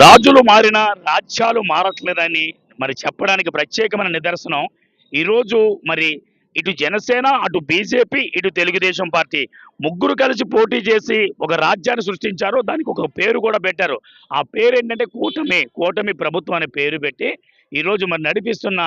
రాజులు మారినా రాజ్యాలు మారట్లేదని మరి చెప్పడానికి ప్రత్యేకమైన నిదర్శనం. ఈరోజు మరి ఇటు జనసేన అటు బీజేపీ ఇటు తెలుగుదేశం పార్టీ ముగ్గురు కలిసి పోటీ చేసి ఒక రాజ్యాన్ని సృష్టించారు దానికి ఒక పేరు కూడా పెట్టారు. ఆ పేరు ఏంటంటే కూటమి కూటమి ప్రభుత్వం అనే పేరు పెట్టి ఈరోజు మరి నడిపిస్తున్న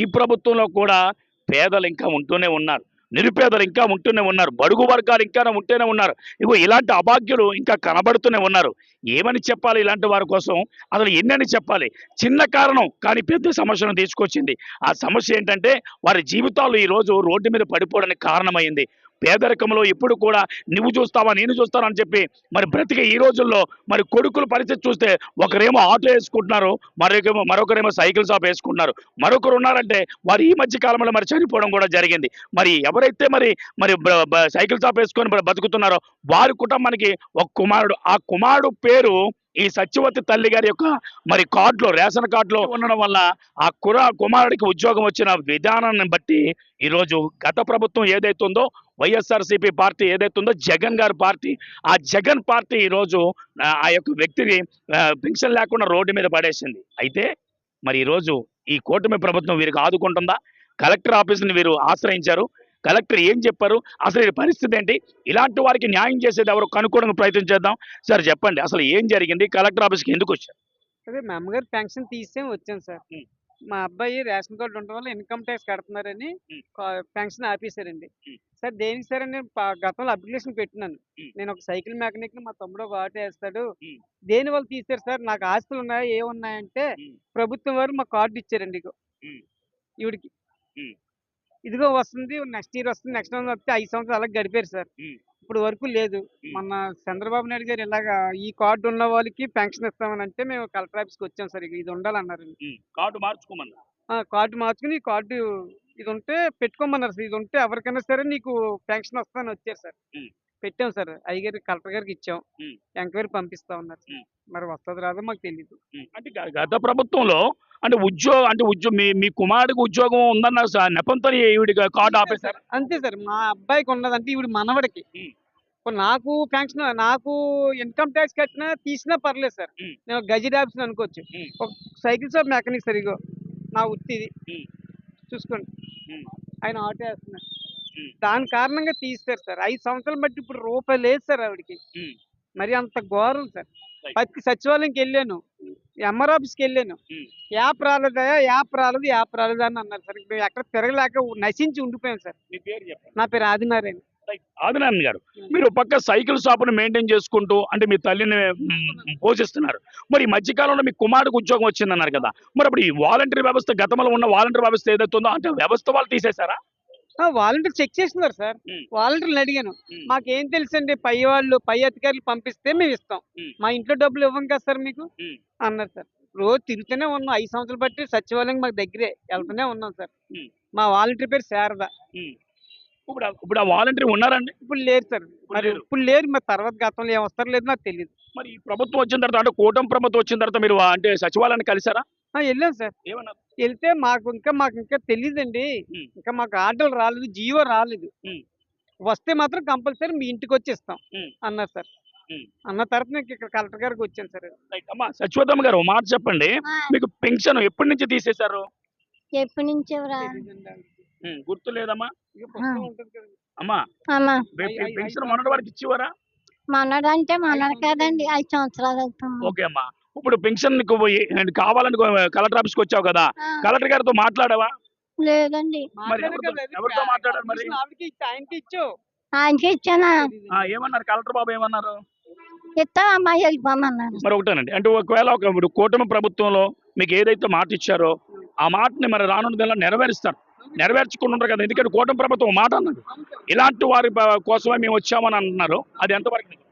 ఈ ప్రభుత్వంలో కూడా పేదలు ఇంకా ఉంటూనే ఉన్నారు. నిరుపేదలు ఇంకా ఉంటూనే ఉన్నారు. బడుగు వర్గాలు ఇంకా ఉంటూనే ఉన్నారు. ఇగో ఇలాంటి అభాగ్యులు ఇంకా కనబడుతూనే ఉన్నారు. ఏమని చెప్పాలి ఇలాంటి వారి కోసం? అసలు ఎన్నని చెప్పాలి? చిన్న కారణం కానీ పెద్ద సమస్యను తీసుకొచ్చింది. ఆ సమస్య ఏంటంటే వారి జీవితాలు ఈరోజు రోడ్డు మీద పడిపోవడానికి కారణమైంది. పేదరికంలో ఇప్పుడు కూడా నువ్వు చూస్తావా నేను చూస్తాను అని చెప్పి మరి బ్రతికే ఈ రోజుల్లో మరి కొడుకుల పరిస్థితి చూస్తే ఒకరేమో ఆటో వేసుకుంటున్నారు మరొకేమో మరొకరేమో సైకిల్ షాప్ వేసుకుంటున్నారు. మరొకరు ఉన్నారంటే వారు ఈ మధ్య కాలంలో మరి చనిపోవడం కూడా జరిగింది. మరి ఎవరైతే మరి మరి బ- సైకిల్ షాప్ వేసుకొని బతుకుతున్నారో వారి కుటుంబానికి ఒక కుమారుడు ఆ కుమారుడు పేరు ఈ సత్యవతి తల్లి గారి యొక్క మరి కార్డులో రేషన్ కార్డులో ఉండడం వల్ల ఆ కుర కుమారుడికి ఉద్యోగం వచ్చిన విధానాన్ని బట్టి ఈరోజు గత ప్రభుత్వం ఏదైతుందో వైఎస్ఆర్సీపీ పార్టీ ఏదైతే ఉందో జగన్ గారి పార్టీ ఆ జగన్ పార్టీ ఈరోజు ఆ ఆ యొక్క వ్యక్తిని పెన్షన్ లేకుండా రోడ్డు మీద పడేసింది. అయితే మరి ఈరోజు ఈ కూటమి ప్రభుత్వం వీరికి ఆదుకుంటుందా? కలెక్టర్ ఆఫీస్ని వీరు ఆశ్రయించారు. కలెక్టర్ ఏం చెప్పారు? అసలు ఈ పరిస్థితి ఏంటి? ఇలాంటి వారికి న్యాయం చేసేది ఎవరు? కనుక్కోవడానికి ప్రయత్నం చేద్దాం. సార్ చెప్పండి. అసలు ఏం జరిగింది? కలెక్టర్ ఆఫీస్కి ఎందుకు వచ్చారు? అదే మా అమ్మగారు పెన్షన్ తీసే వచ్చాను సార్. మా అబ్బాయి రేషన్ కార్డు ఉండడం వల్ల ఇన్కమ్ ట్యాక్స్ కడుతున్నారని పెన్షన్ ఆపేశారండి. సార్ దేనికి సార్ అని నేను గతంలో అప్లికేషన్ పెట్టినాను. నేను ఒక సైకిల్ మెకానిక్ మా తమ్ముడు ఆటో వేస్తాడు. దేని వల్ల తీశారు సార్ నాకు ఆస్తులు ఉన్నాయా ఏమున్నాయంటే. ప్రభుత్వం వారు మా కార్డు ఇచ్చారండి ఇగో. ఈవిడికి. ఇదిగో వస్తుంది నెక్స్ట్ ఇయర్ వస్తుంది నెక్స్ట్ వస్తే ఐదు సంవత్సరాలు అలా గడిపారు సార్. ఇప్పుడు వరకు లేదు. ఉం. మొన్న చంద్రబాబు నాయుడు గారు ఇలాగా ఈ కార్డు ఉన్న వాళ్ళకి పెన్షన్ ఇస్తామని అంటే మేము కలెక్టర్ ఆఫీస్కి వచ్చాం సార్ ఇది ఉండాలన్నారు. కార్డు మార్చుకోమన్నా కార్డు మార్చుకుని కార్డు ఇది ఉంటే పెట్టుకోమన్నారు సార్. ఇది ఉంటే ఎవరికైనా సరే నీకు పెన్షన్ వస్తుందని వచ్చారు సార్. పెట్టాం సార్. అయ్యగారి కలెక్టర్ గారికి ఇచ్చాం. ఎంక్వైరీ పంపిస్తా ఉన్నారు. మరి వస్తుంది రాదో మాకు తెలియదు అంటే గత ప్రభుత్వంలో అంటే ఉద్యోగం అంటే ఉద్యోగం మీ మీ కుమారుడికి ఉద్యోగం ఉందన్న నెపంతో ఈవిడికి కార్డు ఆపేశారు అంతే సార్ మా అబ్బాయికి ఉన్నదంటే ఇప్పుడు మనవడికి నాకు పెన్షన్ నాకు ఇన్కమ్ ట్యాక్స్ కట్టినా తీసినా పర్లేదు సార్. నేను గజిట్ ఆఫీస్ అనుకోవచ్చు. ఒక సైకిల్ షాప్ మెకానిక్ సార్ ఇగో నా వృత్తి ఇది. చూసుకోండి. ఆయన ఆటో వేస్తున్నారు. దాని కారణంగా తీస్తారు సార్ ఐదు సంవత్సరాలు బట్టి ఇప్పుడు రూపాయి లేదు సార్ ఆవిడకి. మరి అంత ఘోరం సార్. ప్రతి సచివాలయంకి వెళ్ళాను ఎంఆర్ ఆఫీస్కి వెళ్ళాను. యాప్ రాలేదా? యాప్ రాలేదు యాప్ రాలేదు అని అన్నారు సార్. ఇప్పుడు ఎక్కడ తిరగలేక నశించి ఉండిపోయాను సార్. మీ పేరు చెప్పండి. నా పేరు ఆదినారాయణ. ఆదినారాయణ గారు మీరు పక్క సైకిల్ షాపును మెయింటైన్ చేసుకుంటూ అంటే మీ తల్లిని పోషిస్తున్నారు. మరి ఈ మధ్యకాలంలో మీ కుమారుడికి ఉద్యోగం వచ్చిందన్నారు కదా. మరి అప్పుడు ఈ వాలంటీర్ వ్యవస్థ గతంలో ఉన్న వాలంటీర్ వ్యవస్థ ఏదైతే ఉందో అంటే వ్యవస్థ వాళ్ళు తీసేశారా? వాలంటీర్ చెక్ చేస్తున్నారు సార్. వాలంటీర్లు అడిగాను. మాకేం తెలుసండి పై వాళ్ళు పై అధికారులు పంపిస్తే మేము ఇస్తాం. మా ఇంట్లో డబ్బులు ఇవ్వం కదా సార్ మీకు. అన్నారు సార్. రోజు తిరుగుతూనే ఉన్నాం. ఐదు సంవత్సరాలు బట్టి సచివాలయం మాకు దగ్గరే వెళ్తూనే ఉన్నాం సార్. మా వాలంటీర్ పేరు శారద. ఇప్పుడు ఆ- ఇప్పుడు ఆ వాలంటీర్ ఉన్నారండి? ఇప్పుడు లేరు సార్. మరి. ఇప్పుడు లేరు. మరి తర్వాత గతంలో ఏం వస్తారో లేదు నాకు తెలియదు మరి ఈ ప్రభుత్వం వచ్చిన తర్వాత అంటే కూటమి ప్రభుత్వం వచ్చిన తర్వాత మీరు అంటే సచివాలయాన్ని కలిసారా వెళ్ళాం సార్. ఏమన్నారు వెళ్తే మాకు ఇంకా మాకు ఇంకా తెలియదండి. ఇంకా మాకు ఆర్డర్లు రాలేదు జియో రాలేదు. వస్తే మాత్రం కంపల్సరీ మీ ఇంటికి వచ్చి ఇస్తాం. అన్నారు సార్. అన్న తర్వాత నేను ఇక్కడ కలెక్టర్ గారికి వచ్చాను సార్. రైట్. అమ్మా సచివతమ్మ గారు మాట చెప్పండి. మీకు పెన్షన్ ఎప్పటి నుంచి తీసేశారు? ఎప్పటి నుంచి గుర్తు లేదమ్మా. అమ్మా పెన్షన్ మొన్నటి వరకు ఇచ్చేవారా? మనడు అంటే మనడు కదండి ఐదు సంవత్సరాలు అవుతుంది. ఓకే అమ్మా. ఇప్పుడు పెన్షన్ పోయి- కావాలని కలెక్టర్ ఆఫీస్కి వచ్చావు కదా కలెక్టర్ గారితో మాట్లాడావా? లేదండి. ఎవరితో- మాట్లాడారు మరి? ఆయనకి ఇచ్చానా? ఆ, ఏమన్నారు? కలెక్టర్ బాబు ఏమన్నారు? వెళ్ళిపోమన్నారు మరి ఒకటేనండి. అంటే ఒకవేళ ఒక ఇప్పుడు కూటమి ప్రభుత్వంలో మీకు ఏదైతే మాట ఇచ్చారో ఆ మాటని మరి రానున్న నెరవేరుస్తారు. నెరవేర్చుకుని ఉంటారు కదా. ఎందుకంటే కూటమి ప్రభుత్వం మాట అన్నది. ఇలాంటి వారి కోసమే మేము వచ్చామని అంటున్నారు. అది ఎంతవరకు నిజం?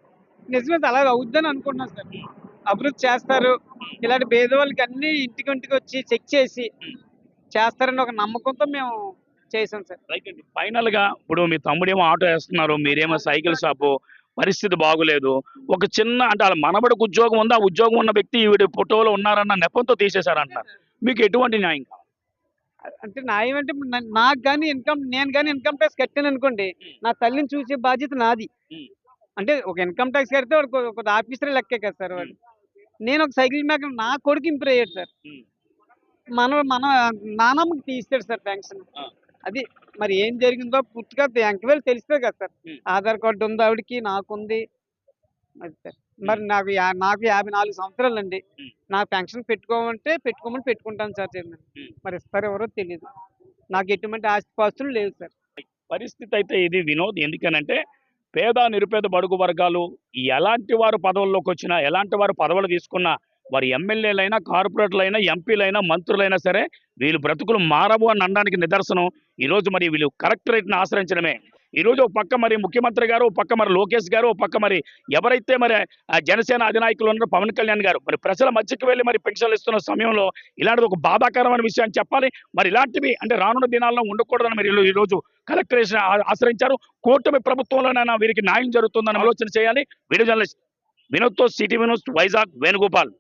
నిజమే సార్, అలా అవుద్దని అనుకుంటున్నాను సార్. అభివృద్ధి చేస్తారు. ఇలాంటి పేదవాళ్ళకి అన్ని ఇంటికి ఇంటికి వచ్చి చెక్ చేసి చేస్తారని ఒక నమ్మకంతో మేము చేసాం సార్. రైట్ అండి. ఫైనల్గా ఇప్పుడు మీ తమ్ముడేమో ఆటో వేస్తున్నారు. మీరేమో సైకిల్ షాపు. పరిస్థితి బాగులేదు. ఒక చిన్న అంటే వాళ్ళ మనబడికి ఉద్యోగం ఉంది? ఆ ఉద్యోగం ఉన్న వ్యక్తి ఈవిడ ఫోటోలో ఉన్నారన్న నెపంతో తీసేశారంటున్నారు. మీకు ఎటువంటి న్యాయం కావాలి? అంటే న్యాయం అంటే నాకు కానీ ఇన్కమ్ నేను కానీ ఇన్కమ్ ట్యాక్స్ కట్టాను అనుకోండి నా తల్లిని చూసే బాధ్యత నాది. అంటే ఒక ఇన్కమ్ ట్యాక్స్ కడితే వాడు ఒక ఆఫీసర్ లెక్కే కదా సార్ వాడు. నేను ఒక సైకిల్ మెకానిక్ నా కొడుకు ఇంప్రూవ్ అయ్యాడు సార్. మన మన నానమ్మకి తీస్తాడు సార్ పెన్షన్. అది మరి ఏం జరిగిందో పూర్తిగా ఎంక్వైరీ తెలిస్తే కదా సార్. ఆధార్ కార్డు ఉంది ఆవిడకి నాకుంది. అది సార్. మరి నాకు నాకు యాభై నాలుగు సంవత్సరాలు అండి. నా పెన్షన్ పెట్టుకోమంటే పెట్టుకోమని పెట్టుకుంటాను సార్. మరి ఇస్తారో ఎవరో తెలియదు నాకు ఎటువంటి ఆస్తిపాస్తులు లేవు సార్. పరిస్థితి అయితే ఇది వినోద్. ఎందుకనంటే పేద నిరుపేద బడుగు వర్గాలు ఎలాంటి వారు పదవుల్లోకి వచ్చినా ఎలాంటి వారు పదవులు తీసుకున్నా వారు ఎమ్మెల్యేలైనా కార్పొరేటర్లైనా ఎంపీలైనా మంత్రులైనా సరే వీళ్ళు బ్రతుకులు మారవు అని అనడానికి నిదర్శనం. ఈరోజు మరి వీళ్ళు కలెక్టరేట్ని ఆశ్రయించడమే. ఈరోజు ఒక పక్క మరి ముఖ్యమంత్రి గారు పక్క మరి లోకేష్ గారు పక్క మరి ఎవరైతే మరి ఆ జనసేన అధినాయకులు ఉన్నారో పవన్ కళ్యాణ్ గారు మరి ప్రజల మధ్యకి వెళ్ళి మరి పెన్షన్లు ఇస్తున్న సమయంలో ఇలాంటిది ఒక బాధాకరమైన విషయాన్ని చెప్పాలి. మరి ఇలాంటివి అంటే రానున్న దినాల్లో ఉండకూడదని మరి ఈరోజు కలెక్టరేట్ ఆశ్రయించారు. కూటమి ప్రభుత్వంలోనైనా వీరికి న్యాయం జరుగుతుందని ఆలోచన చేయాలి. వీడియో జర్నలిస్ట్ వినోద్తో సిటీ వినోద్ వైజాగ్ వేణుగోపాల్.